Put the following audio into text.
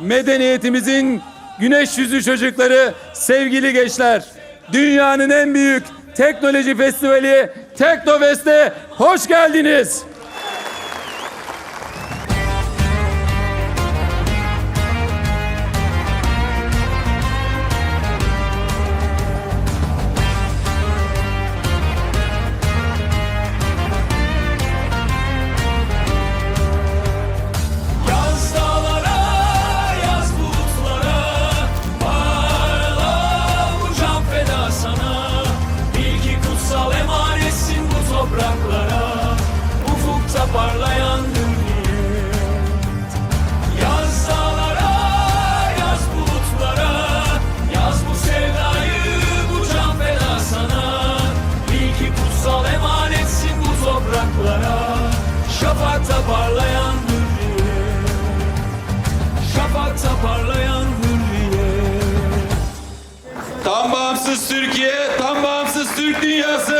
medeniyetimizin güneş yüzü çocukları, sevgili gençler. Dünyanın en büyük teknoloji festivali Teknofest'e hoş geldiniz. Şafakta parlayan hürriyet Şafakta parlayan hürriyet Tam bağımsız Türkiye, tam bağımsız Türk dünyası.